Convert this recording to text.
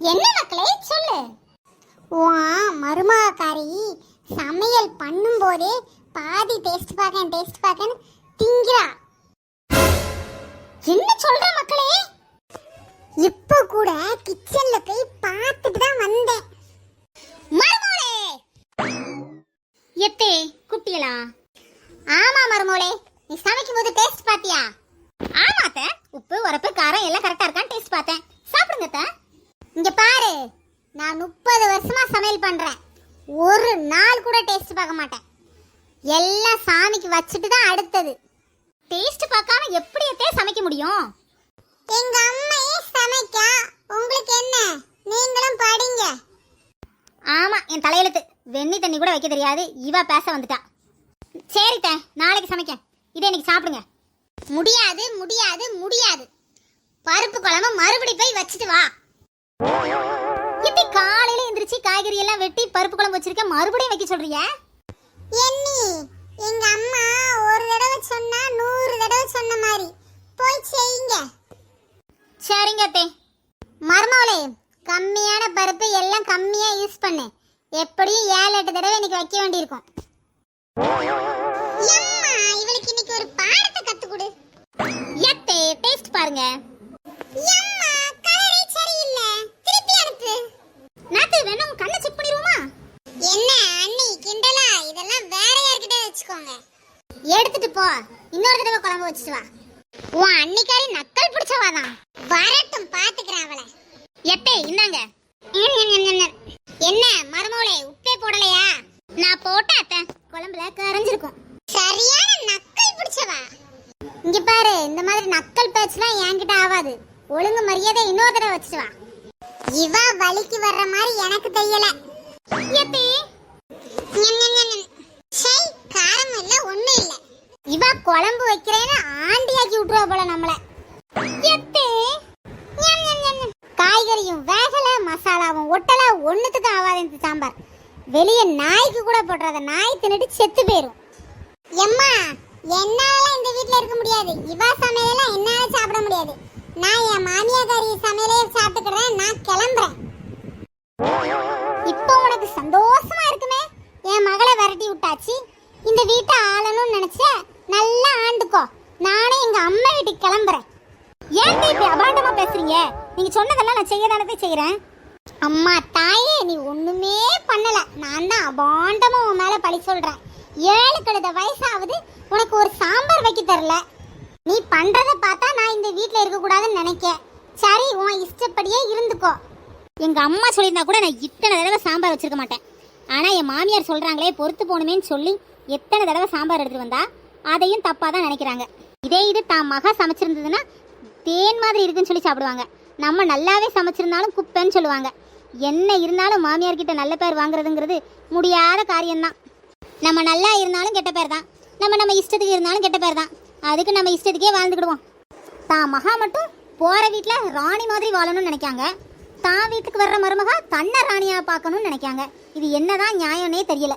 என்ன மக்களே சொல்லு. வா மருமகாரி சமையல் பண்ணும்போதே பாதி டேஸ்ட் பார்க்கேன் டேஸ்ட் பார்க்கன்னு திங்கிறா. என்ன சொல்ற மக்களே? இப்போ கூட கிச்சன்ல போய் பார்த்துட்டு தான் வந்தேன். மருமோளே எத்தே குட்டியலா? ஆமா மருமோளே நீ சமைக்கும் போது டேஸ்ட் பாத்தியா ஆமா உப்பு உரப்பு காரம் எல்லாம் கரெக்டா இருக்கான்னு டேஸ்ட் பார்த்தேன் சாப்பிடுங்க அத்தை இங்க பாரு நான் முப்பது வருஷமா சமையல் பண்றேன். ஒரு நாள் கூட டேஸ்ட் பார்க்க மாட்டேன். எல்லாம் சாமிக்கு வச்சுட்டு தான் அடுத்தது. டேஸ்ட் பார்க்காம எப்படி அத்தை சமைக்க முடியும்? எங்க அம்மையே சமைக்க? உங்களுக்கு என்ன? நீங்களும் படிங்க. ஆமா என் தலையெழுத்து. வெண்ணி தண்ணி கூட வைக்க தெரியாது. இவ பேச வந்துட்டா. சரிட்ட நாளைக்கு சமைக்க இதை இன்னைக்கு சாப்பிடுங்க. முடியாது முடியாது முடியாது. பருப்பு குழம்பு மறுபடி போய் வச்சுட்டு வா. காய்கறி எல்லாம் வெட்டி பருப்பு குழம்பு வச்சிருக்க மறுபடியும் வைக்க சொல்றிய? எண்ணி எங்க அம்மா ஒரு தடவை சொன்னா நூறு தடவை சொன்ன மாதிரி. போய் செய்யுங்க. சரிங்க அத்தை. மருமவளே கம்மியான பருப்பு எல்லாம் கம்மியா யூஸ் பண்ணு. எப்படியும் ஏழு எட்டு தடவை இன்னைக்கு வைக்க வேண்டியிருக்கும். எம்மா, இவளுக்கு இன்னைக்கு ஒரு பாடத்தை கத்து கொடு. எத்தே டேஸ்ட் பாருங்க. எம்மா, கலரே சரியில்லை. திருப்பி அனுப்பு. நாத்து, வேணா உன் கண்ணை வச்சுக்கோங்க. எடுத்துட்டு போ. இன்னொரு தடவை குழம்பு வச்சுட்டு வா. உன் அன்னிக்காரி நக்கல் பிடிச்சவாதான். வரட்டும் பாத்துக்கிறேன் அவளை. எப்பே இந்தாங்க. என்ன மருமவளே உப்பே போடலையா? நான் போட்டா அத்த குழம்புல கரைஞ்சிருக்கும். சரியான நக்கல் பிடிச்சவா? இங்க பாரு இந்த மாதிரி நக்கல் பேச்சுலாம் என்கிட்ட ஆகாது ஒழுங்கு மரியாதை இன்னொரு தடவை வச்சுட்டு வா. இவ வலிக்கு வர்ற மாதிரி எனக்கு தெரியல. எப்பே இவா குழம்பு வைக்கிறேன்னு ஆண்டியாக்கி விட்டுருவா போல நம்மள. காய்கறியும் வேகல மசாலாவும் ஒட்டல ஒண்ணுத்துக்கு ஆகாது இந்த சாம்பார். வெளியே நாய்க்கு கூட போடுறத நாய் தின்னுட்டு செத்து போயிரும். எம்மா என்னால இந்த வீட்ல இருக்க முடியாது. இவா சமையலாம் என்னால சாப்பிட முடியாது. நான் என் மாமியாக்காரி சமையலே சாப்பிட்டுக்கிறேன் நான் கிளம்புறேன். இப்போ உனக்கு சந்தோஷமா இருக்குமே? என் மகளை விரட்டி விட்டாச்சு. இந்த வீட்டை ஆளணும்னு நினைச்சேன் நல்லா ஆண்டுக்கோ. நானே எங்க அம்மா வீட்டுக்கு கிளம்புறேன். ஏன் இப்படி அபாண்டமா பேசுறீங்க? நீங்க சொன்னதெல்லாம் நான் செய்யதானே செய்யறேன் அம்மா தாயே நீ ஒண்ணுமே பண்ணல. நான் தான் அபாண்டமா உன் மேல பழி சொல்றேன். ஏழு கழுத வயசாவது உனக்கு ஒரு சாம்பார் வைக்க தரல நீ பண்றத பார்த்தா நான் இந்த வீட்டில் இருக்க கூடாதுன்னு நினைக்க சரி உன் இஷ்டப்படியே இருந்துக்கோ. எங்க அம்மா சொல்லியிருந்தா கூட நான் இத்தனை தடவை சாம்பார் வச்சிருக்க மாட்டேன். ஆனா என் மாமியார் சொல்றாங்களே பொறுத்து போகணுமேன்னு சொல்லி எத்தனை தடவை சாம்பார் எடுத்துட்டு வந்தா? அதையும் தப்பாக தான் நினைக்கிறாங்க. இதே இது தான் மகா சமைச்சிருந்ததுன்னா தேன் மாதிரி இருக்குன்னு சொல்லி சாப்பிடுவாங்க. நம்ம நல்லாவே சமைச்சிருந்தாலும் குப்பைன்னு சொல்லுவாங்க. என்ன இருந்தாலும் மாமியார்கிட்ட நல்ல பேர் வாங்குறதுங்கிறது முடியாத காரியம்தான். நம்ம நல்லா இருந்தாலும் கெட்ட பேர் தான் நம்ம நம்ம இஷ்டத்துக்கு இருந்தாலும் கெட்ட பேர் தான் அதுக்கு நம்ம இஷ்டத்துக்கே வாழ்ந்துக்கிடுவோம். தான் மகா மட்டும் போகிற வீட்டில் ராணி மாதிரி வாழணும்னு நினைக்காங்க. தான் வீட்டுக்கு வர்ற மருமகா தன்னை ராணியாக பார்க்கணும்னு நினைக்காங்க. இது என்னதான் நியாயம்னே தெரியல.